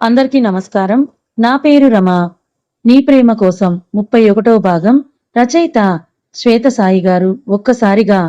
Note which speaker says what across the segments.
Speaker 1: అందరికీ నమస్కారం. నా పేరు రమ. నీ ప్రేమ కోసం ముప్పై ఒకటవ భాగం రచయిత శ్వేత సాయి గారు ఒక్కసారిగా.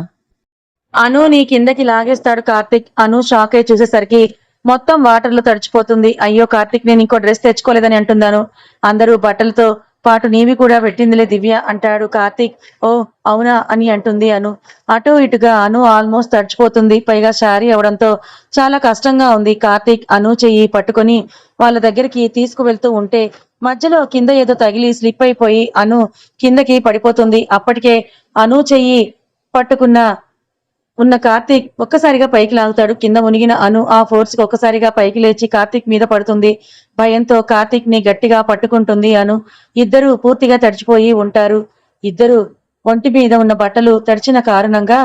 Speaker 1: అను నీ కిందకి లాగేస్తాడు కార్తిక్. అను షాక్ అయి చూసేసరికి మొత్తం వాటర్లో తడిచిపోతుంది. అయ్యో కార్తిక్ నేను ఇంకో డ్రెస్ తెచ్చుకోలేదని అంటున్నాను అందరూ బట్టలతో పాటు నీవి కూడా పెట్టిందిలే దివ్య అంటాడు కార్తిక్. ఓ అవునా అని అంటుంది అను. అటు ఇటుగా అను ఆల్మోస్ట్ తడిచిపోతుంది. పైగా శారీ అవడంతో చాలా కష్టంగా ఉంది కార్తీక్. అను చెయ్యి పట్టుకొని వాళ్ళ దగ్గరికి తీసుకువెళ్తూ ఉంటే మధ్యలో కింద ఏదో తగిలి స్లిప్ అయిపోయి అను కిందకి పడిపోతుంది. అప్పటికే అను చెయ్యి పట్టుకున్న ఉన్న కార్తీక్ ఒక్కసారిగా పైకి లాగుతాడు. కింద మునిగిన అను ఆ ఫోర్స్కి ఒక్కసారిగా పైకి లేచి కార్తీక్ మీద పడుతుంది. భయంతో కార్తీక్ని గట్టిగా పట్టుకుంటుంది అను. ఇద్దరు పూర్తిగా తడిచిపోయి ఉంటారు. ఇద్దరు ఒంటి మీద ఉన్న బట్టలు తడిచిన కారణంగా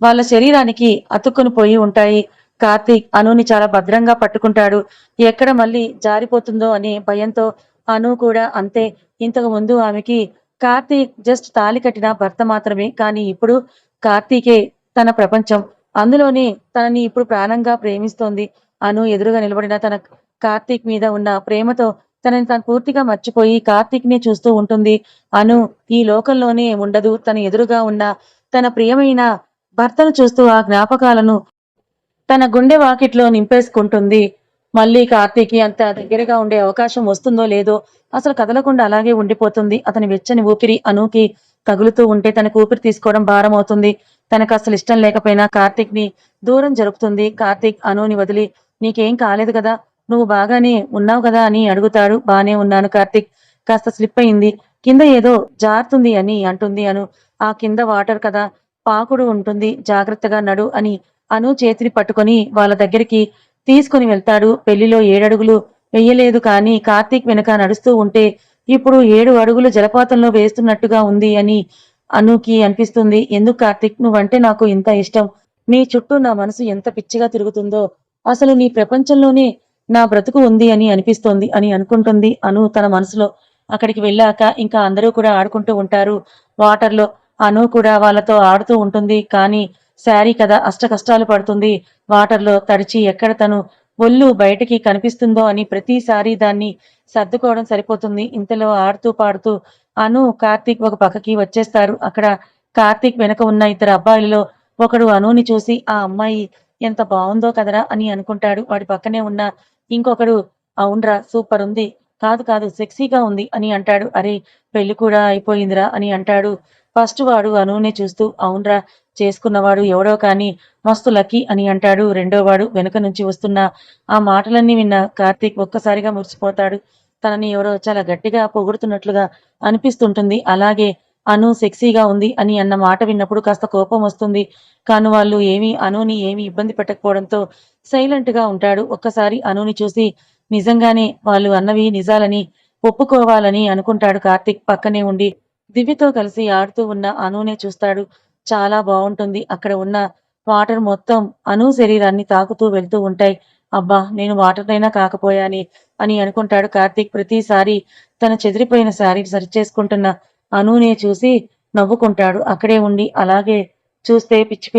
Speaker 1: వాళ్ళ శరీరానికి అతుక్కుని పోయి ఉంటాయి. కార్తీక్ అనుని చాలా భద్రంగా పట్టుకుంటాడు. ఎక్కడ మళ్ళీ జారిపోతుందో అనే భయంతో అను కూడా అంతే. ఇంతకు ముందు ఆమెకి కార్తీక్ జస్ట్ తాలి కట్టిన భర్త మాత్రమే. కానీ ఇప్పుడు కార్తీకే తన ప్రపంచం. అందులోనే తనని ఇప్పుడు ప్రాణంగా ప్రేమిస్తోంది. అను ఎదురుగా నిలబడిన తన కార్తీక్ మీద ఉన్న ప్రేమతో తనని తను పూర్తిగా మర్చిపోయి కార్తీక్ని చూస్తూ ఉంటుంది. అను ఈ లోకంలోనే ఉండదు. తన ఎదురుగా ఉన్న తన ప్రియమైన భర్తను చూస్తూ ఆ జ్ఞాపకాలను తన గుండె వాకిట్లో నింపేసుకుంటుంది. మళ్ళీ కార్తీకి అంత దగ్గరగా ఉండే అవకాశం వస్తుందో లేదో అసలు కదలకుండా అలాగే ఉండిపోతుంది. అతని వెచ్చని ఊపిరి అనుకి తగులుతూ ఉంటే తనకు ఊపిరి తీసుకోవడం భారం అవుతుంది. తనకు అసలు ఇష్టం లేకపోయినా కార్తీక్ని దూరం జరుపుతుంది. కార్తీక్ అనుని వదిలి నీకేం కాలేదు కదా? నువ్వు బాగానే ఉన్నావు కదా? అని అడుగుతాడు. బానే ఉన్నాను కార్తీక్. కాస్త స్లిప్ అయింది. కింద ఏదో జారుతుంది అని అంటుంది అను. ఆ కింద వాటర్ కదా? పాకుడు ఉంటుంది. జాగ్రత్తగా నడు అని అను చేతిని పట్టుకొని వాళ్ళ దగ్గరికి తీసుకుని వెళ్తాడు. పెళ్ళిలో ఏడడుగులు వెయ్యలేదు కానీ కార్తీక్ వెనక నడుస్తూ ఉంటే ఇప్పుడు ఏడు అడుగులు జలపాతంలో వేస్తున్నట్టుగా ఉంది అని అనుకి అనిపిస్తుంది. ఎందుకు కార్తిక్? నువ్వంటే నాకు ఇంత ఇష్టం. నీ చుట్టూ నా మనసు ఎంత పిచ్చిగా తిరుగుతుందో అసలు నీ ప్రపంచంలోనే నా బ్రతుకు ఉంది అని అనిపిస్తోంది అని అనుకుంటుంది అను తన మనసులో. అక్కడికి వెళ్ళాక ఇంకా అందరూ కూడా ఆడుకుంటూ ఉంటారు. వాటర్లో అను కూడా వాళ్ళతో ఆడుతూ ఉంటుంది. కానీ శారీ కదా అష్ట కష్టాలు పడుతుంది. వాటర్లో తడిచి ఎక్కడ తను ఒళ్ళు బయటకి కనిపిస్తుందో అని ప్రతిసారి దాన్ని సర్దుకోవడం సరిపోతుంది. ఇంతలో ఆడుతూ పాడుతూ అను కార్తీక్ ఒక పక్కకి వచ్చేస్తారు. అక్కడ కార్తీక్ వెనక ఉన్న ఇద్దరు అబ్బాయిలలో ఒకడు అనుని చూసి ఆ అమ్మాయి ఎంత బాగుందో కదరా అని అనుకుంటాడు. వాడి పక్కనే ఉన్న ఇంకొకడు అవునరా సూపర్ ఉంది. కాదు కాదు సెక్సీగా ఉంది అని అంటాడు. అరే పెళ్ళి కూడా అయిపోయిందిరా అని అంటాడు. ఫస్ట్ వాడు అనునే చూస్తూ అవునరా చేసుకున్నవాడు ఎవడో కానీ మస్తు లక్కీ అని అంటాడు. రెండో వాడు వెనుక నుంచి వస్తున్న ఆ మాటలన్నీ విన్న కార్తీక్ ఒక్కసారిగా మురిసిపోతాడు. తనని ఎవరో చాలా గట్టిగా పొగుడుతున్నట్లుగా అనిపిస్తుంటుంది. అలాగే అను సెక్సీగా ఉంది అని అన్న మాట విన్నప్పుడు కాస్త కోపం వస్తుంది. కాను వాళ్ళు ఏమీ అనుని ఏమీ ఇబ్బంది పెట్టకపోవడంతో సైలెంట్గా ఉంటాడు. ఒక్కసారి అనుని చూసి నిజంగానే వాళ్ళు అన్నవి నిజాలని ఒప్పుకోవాలని అనుకుంటాడు కార్తిక్. పక్కనే ఉండి దివ్యతో కలిసి ఆడుతూ ఉన్న అనునే చూస్తాడు. చాలా బాగుంటుంది. అక్కడ ఉన్న వాటర్ మొత్తం అను శరీరాన్ని తాకుతూ వెళ్తూ ఉంటాయి. అబ్బా నేను వాటర్ అయినా కాకపోయాని అని అనుకుంటాడు కార్తీక్ ప్రతిసారి తన చెదిరిపోయిన శారీ సరిచేసుకుంటున్న అనునే చూసి నవ్వుకుంటాడు. అక్కడే ఉండి అలాగే చూస్తే పిచ్చి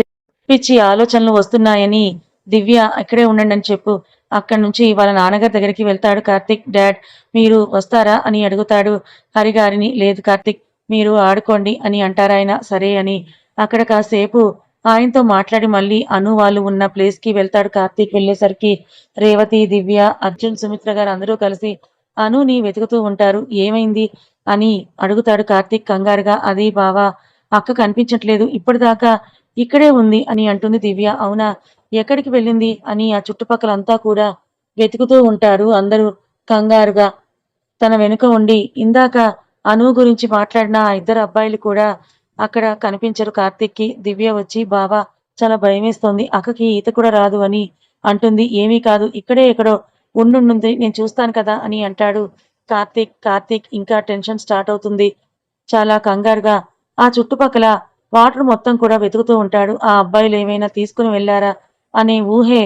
Speaker 1: పిచ్చి ఆలోచనలు వస్తున్నాయని దివ్య అక్కడే ఉండండి అని చెప్పు. అక్కడి నుంచి వాళ్ళ నాన్నగారి దగ్గరికి వెళ్తాడు కార్తిక్. డాడ్ మీరు వస్తారా అని అడుగుతాడు హరిగారిని. లేదు కార్తిక్ మీరు ఆడుకోండి అని అంటారాయన. సరే అని అక్కడ కాసేపు ఆయనతో మాట్లాడి మళ్ళీ అను వాళ్ళు ఉన్న ప్లేస్కి వెళ్తాడు కార్తీక్ వెళ్ళేసరికి. రేవతి దివ్య అర్జున్ సుమిత్ర గారు అందరూ కలిసి అనుని వెతుకుతూ ఉంటారు. ఏమైంది? అని అడుగుతాడు కార్తీక్ కంగారుగా. అది బావా అక్క కనిపించట్లేదు. ఇప్పటిదాకా ఇక్కడే ఉంది అని అంటుంది దివ్య. అవునా? ఎక్కడికి వెళ్ళింది? అని ఆ చుట్టుపక్కలంతా కూడా వెతుకుతూ ఉంటారు అందరూ కంగారుగా. తన వెనుక ఉండి ఇందాక అను గురించి మాట్లాడిన ఆ ఇద్దరు అబ్బాయిలు కూడా అక్కడ కనిపించరు కార్తీక్కి. దివ్య వచ్చి బావా చాలా భయమేస్తోంది. అక్కకి ఈత కూడా రాదు అని అంటుంది. ఏమీ కాదు ఇక్కడే ఎక్కడో ఉండుంటుంది నేను చూస్తాను కదా అని అంటాడు కార్తీక్. కార్తీక్ ఇంకా టెన్షన్ స్టార్ట్ అవుతుంది. చాలా కంగారుగా ఆ చుట్టుపక్కల వాటర్ మొత్తం కూడా వెతుకుతూ ఉంటాడు. ఆ అబ్బాయిలు ఏమైనా తీసుకుని వెళ్ళారా? అనే ఊహే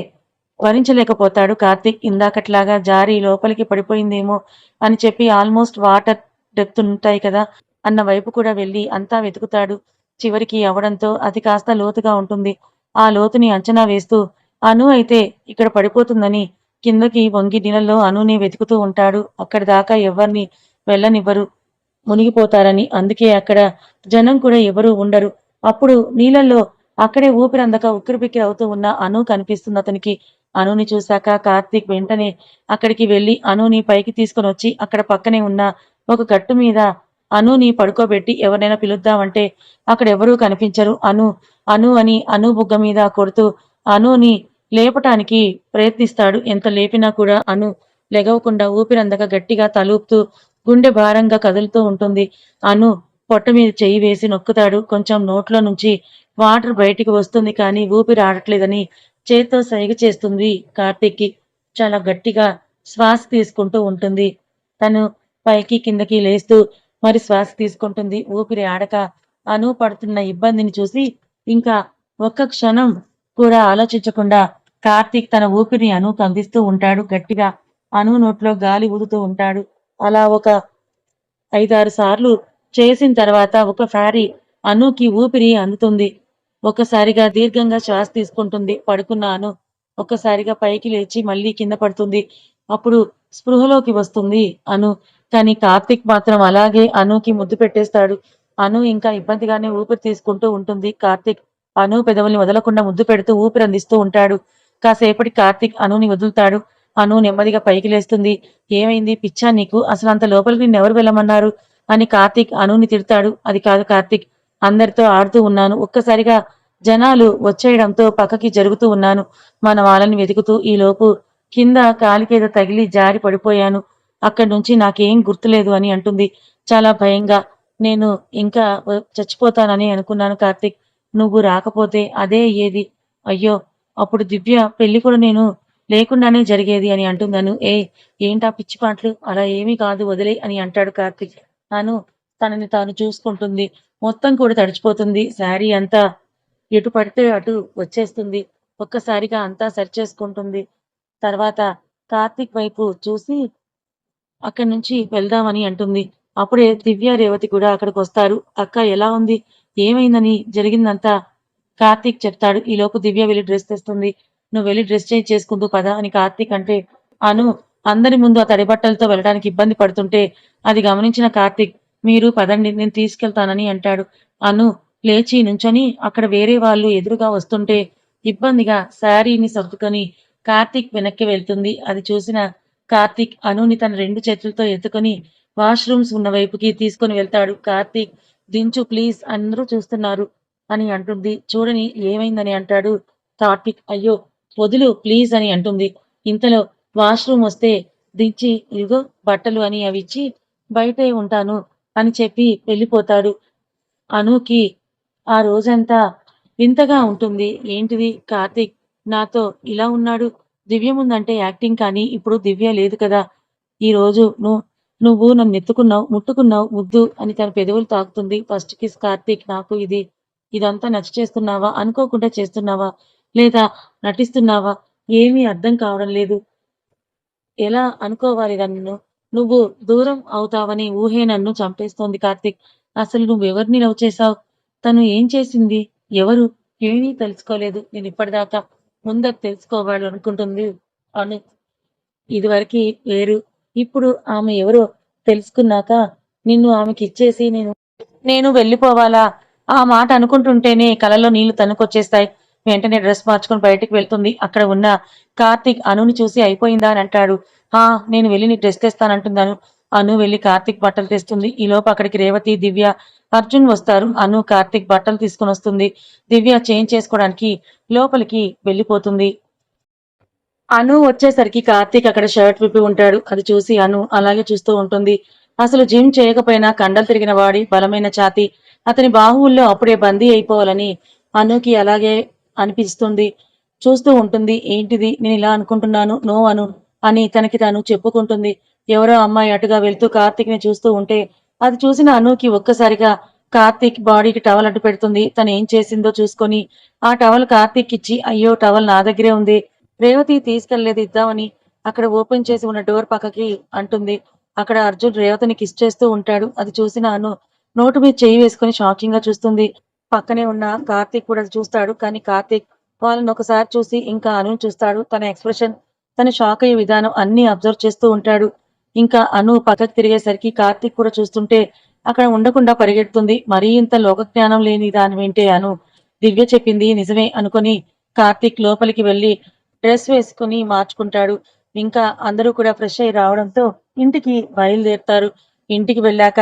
Speaker 1: భరించలేకపోతాడు కార్తీక్. ఇందాకట్లాగా జారి లోపలికి పడిపోయిందేమో అని చెప్పి ఆల్మోస్ట్ వాటర్ డెప్త్ ఉంటాయి కదా అన్న వైపు కూడా వెళ్ళి అంతా వెతుకుతాడు. చివరికి అవడంతో అది కాస్త లోతుగా ఉంటుంది. ఆ లోతుని అంచనా వేస్తూ అను అయితే ఇక్కడ పడిపోతుందని కిందకి వంగి నీళ్ళలో అనుని వెతుకుతూ ఉంటాడు. అక్కడి దాకా ఎవరిని వెళ్ళనివ్వరు. మునిగిపోతారని అందుకే అక్కడ జనం కూడా ఎవరు ఉండరు. అప్పుడు నీళ్ళల్లో అక్కడే ఊపిరందక ఉక్కిరిబిక్కిరి అవుతూ ఉన్న అను కనిపిస్తుంది అతనికి అనుని చూశాక కార్తీక్ వెంటనే అక్కడికి వెళ్ళి అనుని పైకి తీసుకొని వచ్చి అక్కడ పక్కనే ఉన్న ఒక గట్టు మీద అనుని పడుకోబెట్టి ఎవరైనా పిలుద్దామంటే అక్కడ ఎవరూ కనిపించరు. అను అను అని అను బుగ్గ మీద కొడుతూ అనుని లేపటానికి ప్రయత్నిస్తాడు. ఎంత లేపినా కూడా అను లెగవకుండా ఊపిరందక గట్టిగా తలూపుతూ గుండె భారంగా కదులుతూ ఉంటుంది. అను పొట్ట మీద చెయ్యి వేసి నొక్కుతాడు. కొంచెం నోట్లో నుంచి వాటర్ బయటికి వస్తుంది కానీ ఊపిరి ఆడట్లేదని చేత్తో సైగ చేస్తుంది కార్తీక్కి. చాలా గట్టిగా శ్వాస తీసుకుంటూ ఉంటుంది. తను పైకి కిందకి లేస్తూ మరి శ్వాస తీసుకుంటుంది. ఊపిరి ఆడక అను పడుతున్న ఇబ్బందిని చూసి ఇంకా ఒక్క క్షణం కూడా ఆలోచించకుండా కార్తీక్ తన ఊపిరిని అను అందిస్తూ ఉంటాడు. గట్టిగా అను నోట్లో గాలి ఊదుతూ ఉంటాడు. అలా ఒక ఐదారు సార్లు చేసిన తర్వాత ఒకసారి అనుకి ఊపిరి అందుతుంది. ఒక్కసారిగా దీర్ఘంగా శ్వాస తీసుకుంటుంది. పడుకున్న అను ఒక్కసారిగా పైకి లేచి మళ్ళీ కింద పడుతుంది. అప్పుడు స్పృహలోకి వస్తుంది అను. కానీ కార్తిక్ మాత్రం అలాగే అనుకి ముద్దు పెట్టేస్తాడు. అను ఇంకా ఇబ్బందిగానే ఊపిరి తీసుకుంటూ ఉంటుంది. కార్తిక్ అను పెదవుల్ని వదలకుండా ముద్దు పెడుతూ ఊపిరి అందిస్తూ ఉంటాడు. కాసేపటి కార్తిక్ అనుని వదులుతాడు. అను నెమ్మదిగా పైకి లేస్తుంది. ఏమైంది? పిచ్చా నీకు? అసలు అంత లోపలికి నిన్ను ఎవరు వెళ్ళమన్నారు? అని కార్తిక్ అనుని తిడతాడు. అది కాదు కార్తిక్ అందరితో ఆడుతూ ఉన్నాను. ఒక్కసారిగా జనాలు వచ్చేయడంతో పక్కకి జరుగుతూ ఉన్నాను. మన వాళ్ళని వెతుకుతూ ఈ లోపు కింద కాలికేదో తగిలి జారి పడిపోయాను. అక్కడి నుంచి నాకేం గుర్తులేదు అని అంటుంది. చాలా భయంగా. నేను ఇంకా చచ్చిపోతానని అనుకున్నాను కార్తిక్. నువ్వు రాకపోతే అదే అయ్యేది అయ్యో అప్పుడు దివ్య పెళ్ళి కూడా నేను లేకుండానే జరిగేది అని అంటున్నాను ఏ ఏంటా పిచ్చి పాటలు? అలా ఏమీ కాదు వదిలే అని అంటాడు కార్తిక్. తాను తనని తాను చూసుకుంటుంది. మొత్తం కూడా తడిచిపోతుంది. శారీ అంతా ఎటు పడితే అటు వచ్చేస్తుంది. ఒక్కసారిగా అంతా సరిచేసుకుంటుంది. తర్వాత కార్తిక్ వైపు చూసి అక్కడి నుంచి వెళ్దామని అంటుంది. అప్పుడే దివ్య రేవతి కూడా అక్కడికి వస్తారు. అక్క ఎలా ఉంది? ఏమైందని జరిగిందంతా కార్తీక్ చెప్తాడు. ఈలోపు దివ్య వెళ్ళి డ్రెస్ తెస్తుంది. నువ్వు వెళ్ళి డ్రెస్ చేంజ్ చేసుకుంటూ పదా అని కార్తీక్ అంటే అను అందరి ముందు ఆ తడి బట్టలతో వెళ్ళడానికి ఇబ్బంది పడుతుంటే అది గమనించిన కార్తీక్ మీరు పదండి నేను తీసుకెళ్తానని అంటాడు. అను లేచి నుంచొని అక్కడ వేరే వాళ్ళు ఎదురుగా వస్తుంటే ఇబ్బందిగా శారీని సర్దుకొని కార్తీక్ వెనక్కి వెళ్తుంది. అది చూసిన కార్తీక్ అనుని తన రెండు చేతులతో ఎత్తుకొని వాష్రూమ్స్ ఉన్న వైపుకి తీసుకొని వెళ్తాడు. కార్తీక్ దించు ప్లీజ్ అందరూ చూస్తున్నారు అని అంటుంది. చూడని ఏమైందని? అంటాడు కార్తీక్. అయ్యో వదులు ప్లీజ్ అని అంటుంది. ఇంతలో వాష్రూమ్ వస్తే దించి ఇదిగో బట్టలు అని అవి ఇచ్చి బయటే ఉంటాను అని చెప్పి వెళ్ళిపోతాడు అనుకి. ఆ రోజంతా వింతగా ఉంటుంది. ఏంటిది కార్తీక్ నాతో ఇలా ఉన్నాడు? దివ్య ముందంటే యాక్టింగ్ కానీ ఇప్పుడు దివ్య లేదు కదా. ఈ రోజు నువ్వు నువ్వు నన్ను ఎత్తుకున్నావు ముట్టుకున్నావు ముద్దు అని తన పెదవులు తాకుతుంది. ఫస్ట్ కిస్ కార్తీక్ నాకు ఇది ఇదంతా నచ్చ చేస్తున్నావా? అనుకోకుండా చేస్తున్నావా? లేదా నటిస్తున్నావా? ఏమీ అర్థం కావడం లేదు. ఎలా అనుకోవాలి నన్ను? నువ్వు దూరం అవుతావని ఊహే నన్ను చంపేస్తోంది కార్తీక్. అసలు నువ్వు ఎవరిని లవ్ చేశావు? తను ఏం చేసింది? ఎవరు? ఏమీ తెలుసుకోలేదు. నేను ఇప్పటిదాకా ముందర తెలుసుకోవాలి అనుకుంటుంది అను ఇదివరకు వేరు. ఇప్పుడు ఆమె ఎవరో తెలుసుకున్నాక నిన్ను ఆమెకి ఇచ్చేసి నేను నేను వెళ్ళిపోవాలా? ఆ మాట అనుకుంటుంటేనే కలలో నీళ్ళు తనుకొచ్చేస్తాయి వెంటనే డ్రెస్ మార్చుకొని బయటికి వెళ్తుంది. అక్కడ ఉన్న కార్తీక్ అనుని చూసి అయిపోయిందా అని అంటాడు. హా నేను వెళ్ళి నీ డ్రెస్ తెస్తానంటున్నాను. అను వెళ్ళి కార్తీక్ బట్టలు తెస్తుంది. ఈ అక్కడికి రేవతి దివ్య అర్జున్ వస్తారు. అను కార్తీక్ బట్టలు తీసుకొని వస్తుంది. దివ్య చేంజ్ చేసుకోవడానికి లోపలికి వెళ్ళిపోతుంది. అను వచ్చేసరికి కార్తీక్ అక్కడ షర్ట్ విప్పి ఉంటాడు. అది చూసి అను అలాగే చూస్తూ ఉంటుంది. అసలు జిమ్ చేయకపోయినా కండలు తిరిగిన వాడి బలమైన ఛాతి. అతని బాహువుల్లో అప్పుడే బందీ అయిపోవాలని అనుకి అలాగే అనిపిస్తుంది. చూస్తూ ఉంటుంది. ఏంటిది? నేను ఇలా అనుకుంటున్నాను. నో అను అని తనకి తాను చెప్పుకుంటుంది. ఎవరో అమ్మాయి అటుగా వెళ్తూ కార్తీక్ని చూస్తూ ఉంటే అది చూసిన అనుకి ఒక్కసారిగా కార్తీక్ బాడీకి టవల్ అడ్డు పెడుతుంది. తను ఏం చేసిందో చూసుకొని ఆ టవల్ కార్తీక్ ఇచ్చి అయ్యో టవల్ నా దగ్గరే ఉంది. రేవతి తీసుకెళ్ళేదు ఇద్దామని అక్కడ ఓపెన్ చేసి ఉన్న డోర్ పక్కకి అంటుంది. అక్కడ అర్జున్ రేవతిని కిస్ చేస్తూ ఉంటాడు. అది చూసిన అను నోటు మీద చేయి వేసుకొని షాకింగ్గా చూస్తుంది. పక్కనే ఉన్న కార్తీక్ కూడా చూస్తాడు. కానీ కార్తీక్ వాళ్ళని ఒకసారి చూసి ఇంకా అను చూస్తాడు. తన ఎక్స్ప్రెషన్ తన షాక్ అయ్యే విధానం అన్ని అబ్జర్వ్ చేస్తూ ఉంటాడు. ఇంకా అను పక్కకు తిరిగేసరికి కార్తీక్ కూడా చూస్తుంటే అక్కడ ఉండకుండా పరిగెడుతుంది. మరీ ఇంత లోక జ్ఞానం లేని దాని వింటే అను దివ్య చెప్పింది నిజమే అనుకొని కార్తీక్ లోపలికి వెళ్ళి డ్రెస్ వేసుకుని మార్చుకుంటాడు. ఇంకా అందరూ కూడా ఫ్రెష్ అయి రావడంతో ఇంటికి బయలుదేరుతారు. ఇంటికి వెళ్ళాక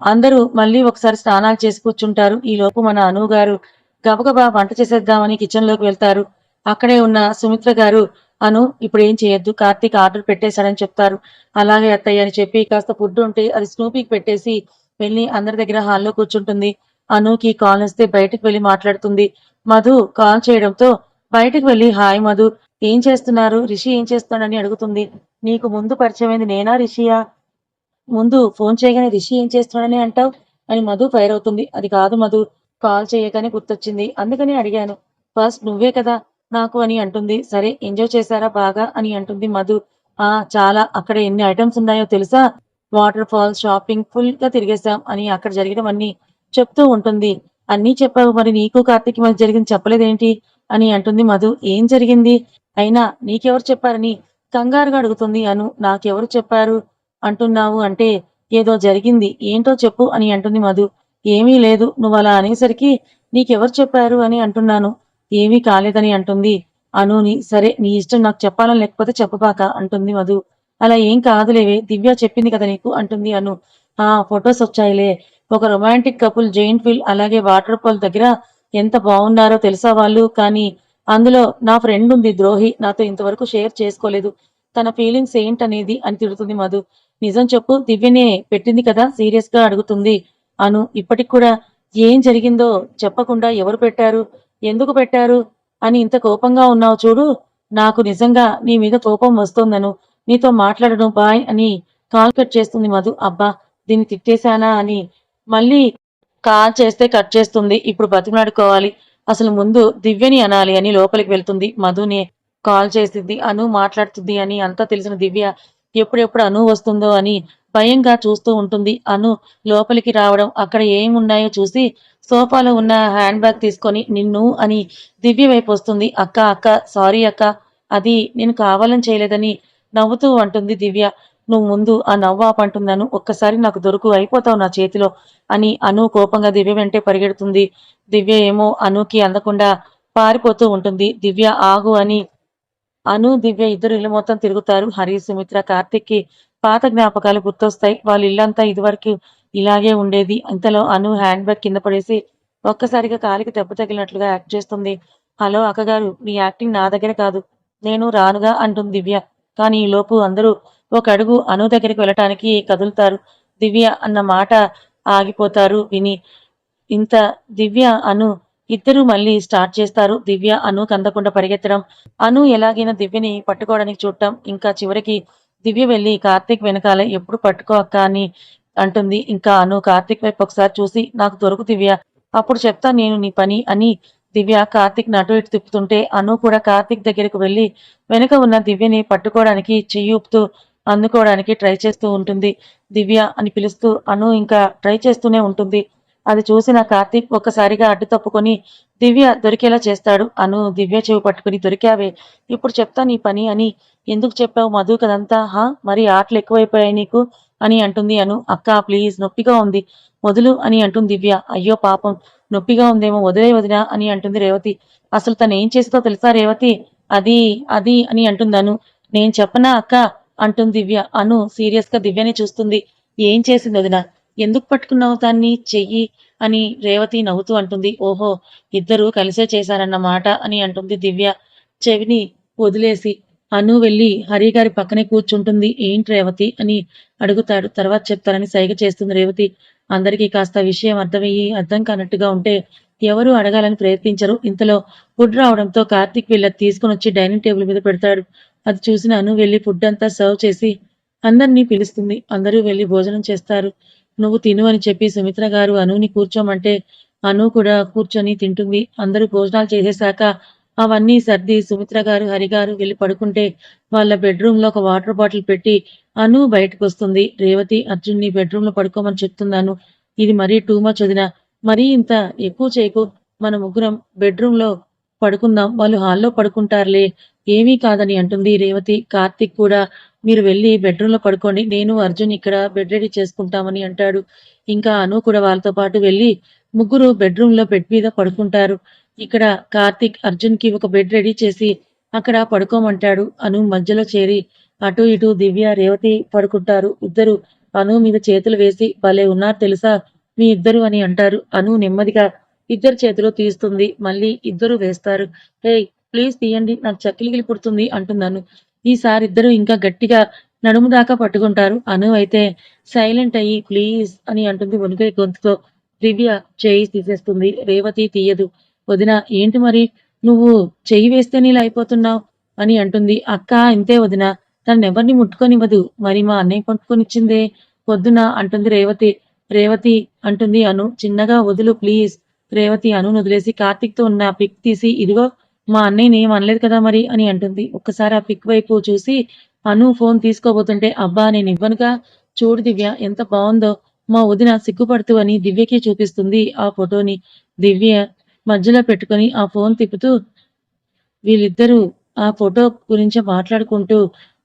Speaker 1: అందరూ మళ్ళీ ఒకసారి స్నానాలు చేసి కూర్చుంటారు. ఈ లోపు మన అను గారు గబగబా వంట చేసేద్దామని కిచెన్లోకి వెళ్తారు. అక్కడే ఉన్న సుమిత్ర గారు అను ఇప్పుడు ఏం చేయొద్దు కార్తీక్ ఆర్డర్ పెట్టేశాడని చెప్తారు. అలాగే అత్తయ్య అని చెప్పి కాస్త ఫుడ్ ఉంటే అది స్నూపీకి పెట్టేసి వెళ్ళి అందరి దగ్గర హాల్లో కూర్చుంటుంది. అనుకి కాల్ వస్తే బయటకు వెళ్ళి మాట్లాడుతుంది. మధు కాల్ చేయడంతో బయటకు వెళ్ళి హాయ్ మధు ఏం చేస్తున్నారు? రిషి ఏం చేస్తున్నాడని అడుగుతుంది. నీకు ముందు పరిచయమైంది నేనా రిషియా? ముందు ఫోన్ చేయగానే రిషి ఏం చేస్తున్నాడని అంటావు? అని మధు ఫైర్ అవుతుంది. అది కాదు మధు కాల్ చేయగానే గుర్తొచ్చింది. అందుకని అడిగాను. ఫస్ట్ నువ్వే కదా నాకు అని అంటుంది. సరే ఎంజాయ్ చేశారా బాగా అని అంటుంది మధు. ఆ చాలా. అక్కడ ఎన్ని ఐటమ్స్ ఉన్నాయో తెలుసా? వాటర్ ఫాల్స్ షాపింగ్ ఫుల్గా తిరిగేశాం అని అక్కడ జరిగినవన్నీ చెప్తూ ఉంటుంది. అన్నీ చెప్పావు మరి నీకు కార్తీక్ మధ్య జరిగింది చెప్పలేదేంటి? అని అంటుంది మధు. ఏం జరిగింది? అయినా నీకెవరు చెప్పారని కంగారుగా అడుగుతుంది అను. నాకెవరు చెప్పారు అంటున్నావు అంటే ఏదో జరిగింది. ఏంటో చెప్పు అని అంటుంది మధు. ఏమీ లేదు. నువ్వు అలా అనేసరికి నీకెవరు చెప్పారు అని అంటున్నాను. ఏమీ కాలేదని అంటుంది. అనుని సరే నీ ఇష్టం నాకు చెప్పాలని లేకపోతే చెప్పబాక అంటుంది మధు. అలా ఏం కాదులేవే దివ్య చెప్పింది కదా నీకు అంటుంది అను. ఆ ఫొటోస్ వచ్చాయిలే. ఒక రొమాంటిక్ కపుల్ జైంట్ వీల్ అలాగే వాటర్ ఫాల్ దగ్గర ఎంత బాగున్నారో తెలుసా వాళ్ళు? కానీ అందులో నా ఫ్రెండ్ ఉంది ద్రోహి నాతో ఇంతవరకు షేర్ చేసుకోలేదు. తన ఫీలింగ్స్ ఏంటనేది అని తిడుతుంది మధు. నిజం చెప్పు దివ్యనే పెట్టింది కదా సీరియస్గా అడుగుతుంది అను. ఇప్పటికి కూడా ఏం జరిగిందో చెప్పకుండా ఎవరు పెట్టారు? ఎందుకు పెట్టారు? అని ఇంత కోపంగా ఉన్నావు చూడు. నాకు నిజంగా నీ మీద కోపం వస్తోందను. నీతో మాట్లాడను బాయ్ అని కాల్ కట్ చేస్తుంది మధు. అబ్బా దీన్ని తిట్టేశానా అని మళ్ళీ కాల్ చేస్తే కట్ చేస్తుంది. ఇప్పుడు బతిమలాడుకోవాలి అసలు ముందు దివ్యని అనాలి అని లోపలికి వెళ్తుంది మధుని. కాల్ చేసింది. అను మాట్లాడుతుంది అని అంతా తెలిసిన దివ్య. ఎప్పుడెప్పుడు అను వస్తుందో అని భయంగా చూస్తూ ఉంటుంది. అను లోపలికి రావడం అక్కడ ఏమున్నాయో చూసి సోఫాలో ఉన్న హ్యాండ్ బ్యాగ్ తీసుకొని నిన్ను అని దివ్య వైపు వస్తుంది. అక్క అక్క సారీ అక్క అది నేను కావాలని చేయలేదని నవ్వుతూ అంటుంది దివ్య. నువ్వు ముందు ఆ నవ్వు ఆపంటున్నాను. ఒక్కసారి నాకు దొరుకు అయిపోతావు నా చేతిలో అని అను కోపంగా దివ్య వెంటే పరిగెడుతుంది. దివ్య ఏమో అనుకి అందకుండా పారిపోతూ ఉంటుంది. దివ్య ఆగు అని అను దివ్య ఇద్దరు ఇల్లు మొత్తం తిరుగుతారు. హరి సుమిత్ర కార్తిక్కి పాత జ్ఞాపకాలు గుర్తొస్తాయి. వాళ్ళ ఇల్లంతా ఇదివరకు ఇలాగే ఉండేది. అంతలో అను హ్యాండ్ బ్యాగ్ కింద పడేసి ఒక్కసారిగా కాలికి దెబ్బ తగిలినట్లుగా యాక్ట్ చేస్తుంది. హలో అక్కగారు మీ యాక్టింగ్ నా దగ్గర కాదు. నేను రానుగా అంటుంది దివ్య. కానీ ఈ లోపు అందరూ ఒక అడుగు అను దగ్గరికి వెళ్ళటానికి కదులుతారు. దివ్య అన్న మాట ఆగిపోతారు విని ఇంత దివ్య అను ఇద్దరు మళ్ళీ స్టార్ట్ చేస్తారు. దివ్య అను కందకుండా పరిగెత్తడం. అను ఎలాగైనా దివ్యని పట్టుకోవడానికి చూడటం. ఇంకా చివరికి దివ్య వెళ్ళి కార్తీక్ వెనకాల ఎప్పుడు పట్టుకో అక్క అని అంటుంది. ఇంకా అను కార్తీక్ వైపు ఒకసారి చూసి నాకు దొరుకు దివ్య. అప్పుడు చెప్తా నేను నీ పని అని దివ్య కార్తీక్ అటు ఇటు తిప్పుతుంటే అను కూడా కార్తీక్ దగ్గరకు వెళ్ళి వెనుక ఉన్న దివ్యని పట్టుకోవడానికి చెయ్యి ఊపుతూ అందుకోవడానికి ట్రై చేస్తూ ఉంటుంది. దివ్య అని పిలుస్తూ అను ఇంకా ట్రై చేస్తూనే ఉంటుంది. అది చూసిన కార్తీక్ ఒక్కసారిగా అడ్డు తప్పుకొని దివ్య దొరికేలా చేస్తాడు. అను దివ్య చెవి పట్టుకుని దొరికావే. ఇప్పుడు చెప్తా నీ పని అని ఎందుకు చెప్పావు మధు కదంతా? హా మరి ఆటలు ఎక్కువైపోయాయి నీకు. అని అంటుంది అను. అక్క ప్లీజ్ నొప్పిగా ఉంది. వదులు అని అంటుంది దివ్య. అయ్యో పాపం నొప్పిగా ఉందేమో వదిలే వదినా అని అంటుంది రేవతి. అసలు తను ఏం చేసిందో తెలుసా రేవతి? అది అది అని అంటుంది అను. నేను చెప్పనా అక్క? అంటుంది దివ్య. అను సీరియస్గా దివ్యని చూస్తుంది. ఏం చేసింది వదిన? ఎందుకు పట్టుకున్నావు దాన్ని? చెయ్యి అని రేవతి నవ్వుతూ అంటుంది. ఓహో ఇద్దరు కలిసే చేశారన్నమాట అని అంటుంది దివ్య. చెవిని వదిలేసి అను వెళ్ళి హరి గారి పక్కనే కూర్చుంటుంది. ఏంటి రేవతి అని అడుగుతాడు. తర్వాత చెప్తారని సైగ చేస్తుంది రేవతి. అందరికీ కాస్త విషయం అర్థమయ్యి అర్థం కానట్టుగా ఉంటే ఎవరు అడగాలని ప్రయత్నించరు. ఇంతలో ఫుడ్ రావడంతో కార్తీక్ వీళ్ళ తీసుకుని వచ్చి డైనింగ్ టేబుల్ మీద పెడతాడు. అది చూసిన అను వెళ్ళి ఫుడ్ అంతా సర్వ్ చేసి అందరినీ పిలుస్తుంది. అందరూ వెళ్ళి భోజనం చేస్తారు. నువ్వు తిను అని చెప్పి సుమిత్ర గారు అనుని కూర్చోమంటే అను కూడా కూర్చొని తింటుంది. అందరూ భోజనాలు చేసేశాక అవన్నీ సర్ది సుమిత్ర గారు హరి గారు వెళ్ళి పడుకుంటే వాళ్ళ బెడ్రూమ్లో ఒక వాటర్ బాటిల్ పెట్టి అను బయటకు వస్తుంది. రేవతి అర్జున్ని బెడ్రూమ్లో పడుకోమని చెప్తున్నాను. ఇది మరీ టూ మచ్ వదిన. మరీ ఇంత ఎక్కువ చేయకు. మన ముగ్గురం బెడ్రూమ్లో పడుకుందాం. వాళ్ళు హాల్లో పడుకుంటారులే. ఏమీ కాదని అంటుంది రేవతి. కార్తిక్ కూడా మీరు వెళ్ళి బెడ్రూమ్లో పడుకోండి. నేను అర్జున్ ఇక్కడ బెడ్ రెడీ చేసుకుంటామని అంటాడు. ఇంకా అను కూడా వాళ్ళతో పాటు వెళ్ళి ముగ్గురు బెడ్రూమ్లో బెడ్ మీద పడుకుంటారు. ఇక్కడ కార్తిక్ అర్జున్కి ఒక బెడ్ రెడీ చేసి అక్కడ పడుకోమంటాడు. అను మధ్యలో చేరి అటు ఇటు దివ్య రేవతి పడుకుంటారు. ఇద్దరు అను మీద చేతులు వేసి భలే ఉన్నారు తెలుసా? మీ ఇద్దరు అని అంటారు. అను నెమ్మదిగా ఇద్దరు చేతిలో తీస్తుంది. మళ్ళీ ఇద్దరు వేస్తారు. హే ప్లీజ్ తీయండి. నాకు చక్కిలిగిలి పుడుతుంది అంటున్నాను ఈసారి ఇద్దరు ఇంకా గట్టిగా నడుము దాకా పట్టుకుంటారు. అను అయితే సైలెంట్ అయ్యి ప్లీజ్ అని అంటుంది వణుకై గొంతుతో. దివ్య చేయి తీసేస్తుంది. రేవతి తీయదు. వదిన ఏంటి మరి? నువ్వు చెయ్యి వేస్తే నీళ్ళు అయిపోతున్నావు అని అంటుంది. అక్క ఇంతే వదిన. తను ఎవరిని ముట్టుకొనివ్వదు. మరి మా అన్నయ్య పట్టుకొనిచ్చిందే పొద్దున అంటుంది రేవతి. రేవతి అంటుంది అను. చిన్నగా వదులు ప్లీజ్. రేవతి అను వదిలేసి కార్తిక్తో ఉన్న పిక్ తీసి ఇదిగో మా అన్నయ్యని ఏం అనలేదు కదా మరి అని అంటుంది. ఒక్కసారి ఆ పిక్ వైపు చూసి అను ఫోన్ తీసుకోబోతుంటే అబ్బా నేను ఇవ్వనుగా. చూడు దివ్య ఎంత బాగుందో. మా వదిన సిగ్గుపడుతూ అని దివ్యకి చూపిస్తుంది ఆ ఫోటోని. దివ్య మధ్యలో పెట్టుకొని ఆ ఫోన్ తిప్పుతూ వీళ్ళిద్దరూ ఆ ఫోటో గురించి మాట్లాడుకుంటూ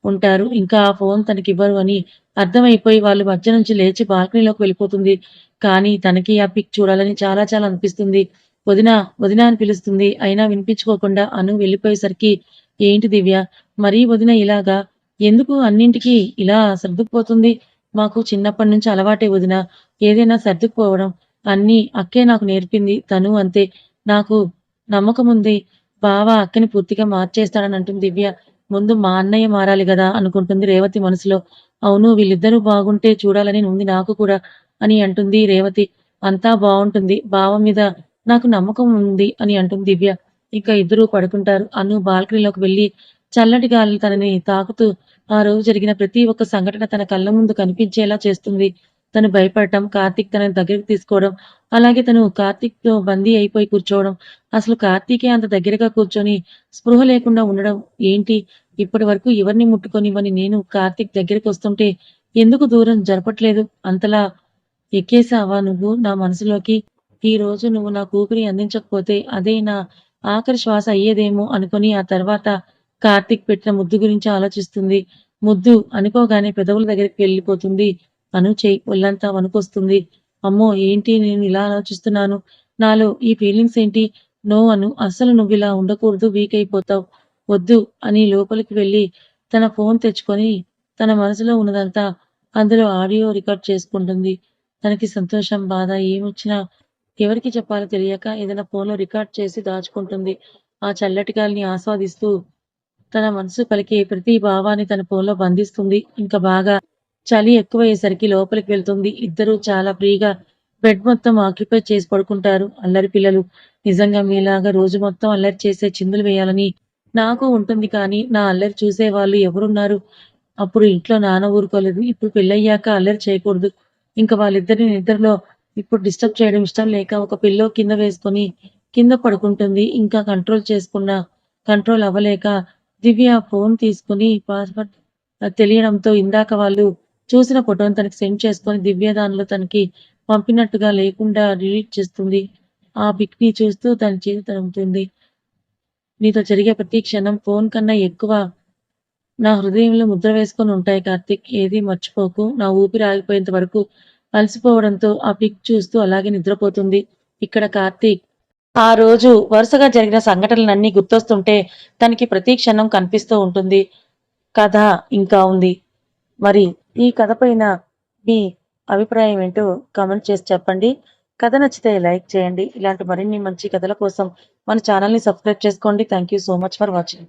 Speaker 1: ఉంటారు. ఇంకా ఆ ఫోన్ తనకి ఇవ్వరు అని అర్థమైపోయి వాళ్ళు మధ్య నుంచి లేచి బాల్కనీలోకి వెళ్ళిపోతుంది. కానీ తనకి ఆ పిక్ చూడాలని చాలా చాలా అనిపిస్తుంది. వదిన వదిన అని పిలుస్తుంది. అయినా వినిపించుకోకుండా అను వెళ్ళిపోయేసరికి ఏంటి దివ్య మరీ వదిన ఇలాగా? ఎందుకు అన్నింటికి ఇలా సర్దుకుపోతుంది? మాకు చిన్నప్పటి నుంచి అలవాటే వదిన. ఏదైనా సర్దుకుపోవడం అన్నీ అక్కే నాకు నేర్పింది తను అంతే. నాకు నమ్మకం ఉంది బావ అక్కని పూర్తిగా మార్చేస్తాడని అంటుంది దివ్య. ముందు మా అన్నయ్య మారాలి కదా అనుకుంటుంది రేవతి మనసులో. అవును వీళ్ళిద్దరూ బాగుంటే చూడాలని ఉంది నాకు కూడా అని అంటుంది రేవతి. అంతా బాగుంటుంది బావ మీద నాకు నమ్మకం ఉంది అని అంటుంది దివ్య. ఇంకా ఇద్దరు పడుకుంటారు. అను బాల్కనీలోకి వెళ్ళి చల్లటి గాలి తనని తాకుతూ ఆ రోజు జరిగిన ప్రతి ఒక్క సంఘటన తన కళ్ళ ముందు కనిపించేలా చేస్తుంది. తను భయపడటం కార్తీక్ తనని దగ్గరికి తీసుకోవడం అలాగే తను కార్తీక్తో బందీ అయిపోయి కూర్చోవడం. అసలు కార్తీకే అంత దగ్గరగా కూర్చొని స్పృహ లేకుండా ఉండడం ఏంటి? ఇప్పటి వరకు ఎవరిని ముట్టుకొనివ్వని నేను కార్తీక్ దగ్గరికి వస్తుంటే ఎందుకు దూరం జరపట్లేదు? అంతలా ఎక్కేసావా నువ్వు నా మనసులోకి? ఈ రోజు నువ్వు నా కూపిరి అందించకపోతే అదే నా ఆఖరి శ్వాస అయ్యేదేమో అనుకొని ఆ తర్వాత కార్తీక్ పెట్టిన ముద్దు గురించి ఆలోచిస్తుంది. ముద్దు అనుకోగానే పెదవుల దగ్గరికి వెళ్ళిపోతుంది. అను చేయి ఒళ్ళంతా వణుకొస్తుంది. అమ్మో ఏంటి నేను ఇలా ఆలోచిస్తున్నాను? నాలో ఈ ఫీలింగ్స్ ఏంటి? నో అను అస్సలు నువ్వు ఇలా ఉండకూడదు వీక్ అయిపోతావు. వద్దు అని లోపలికి వెళ్ళి తన ఫోన్ తెచ్చుకొని తన మనసులో ఉన్నదంతా అందులో ఆడియో రికార్డ్ చేసుకుంటుంది. తనకి సంతోషం బాధ ఏమొచ్చినా ఎవరికి చెప్పాలో తెలియక ఏదైనా ఫోన్లో రికార్డ్ చేసి దాచుకుంటుంది. ఆ చల్లటి గాలిని ఆస్వాదిస్తూ తన మనసు పలికే ప్రతి భావాన్ని తన ఫోన్లో బంధిస్తుంది. ఇంకా బాగా చలి ఎక్కువయ్యేసరికి లోపలికి వెళ్తుంది. ఇద్దరు చాలా ఫ్రీగా బెడ్ మొత్తం ఆక్యుపై చేసి పడుకుంటారు. అల్లరి పిల్లలు. నిజంగా మీలాగా రోజు మొత్తం అల్లరి చేసే చిందులు వేయాలని నాకు ఉంటుంది కానీ నా అల్లరి చూసే వాళ్ళు ఎవరున్నారు? అప్పుడు ఇంట్లో నాన్న ఊరుకోలేదు. ఇప్పుడు పెళ్ళయ్యాక అల్లరి చేయకూడదు. ఇంకా వాళ్ళిద్దరిని నిద్రలో ఇప్పుడు డిస్టర్బ్ చేయడం ఇష్టం లేక ఒక పిల్లో కింద వేసుకొని కింద పడుకుంటుంది. ఇంకా కంట్రోల్ చేసుకున్న కంట్రోల్ అవ్వలేక దివ్య ఫోన్ తీసుకుని పాస్వర్డ్ తెలియడంతో ఇందాక వాళ్ళు చూసిన ఫోటోని తనకి సెండ్ చేసుకొని దివ్యదానిలో తనకి పంపినట్టుగా లేకుండా డిలీట్ చేస్తుంది. ఆ పిక్ని చూస్తూ తన చేతి తరుగుతుంది నీతో జరిగే ప్రతి క్షణం ఫోన్ కన్నా ఎక్కువ నా హృదయంలో ముద్ర వేసుకొని ఉంటాయి కార్తిక్. ఏది మర్చిపోకు. నా ఊపిరి ఆగిపోయేంత వరకు అలసిపోవడంతో ఆ పిక్ చూస్తూ అలాగే నిద్రపోతుంది. ఇక్కడ కార్తీక్ ఆ రోజు వరుసగా జరిగిన సంఘటనలన్నీ గుర్తొస్తుంటే తనకి ప్రతి క్షణం కనిపిస్తూ ఉంటుంది. కథ ఇంకా ఉంది. మరి ఈ కథ పైన మీ అభిప్రాయం ఏంటో కామెంట్ చేసి చెప్పండి. కథ నచ్చితే లైక్ చేయండి. ఇలాంటి మరిన్ని మంచి కథల కోసం మన ఛానల్ని సబ్స్క్రైబ్ చేసుకోండి. Thank you so much for watching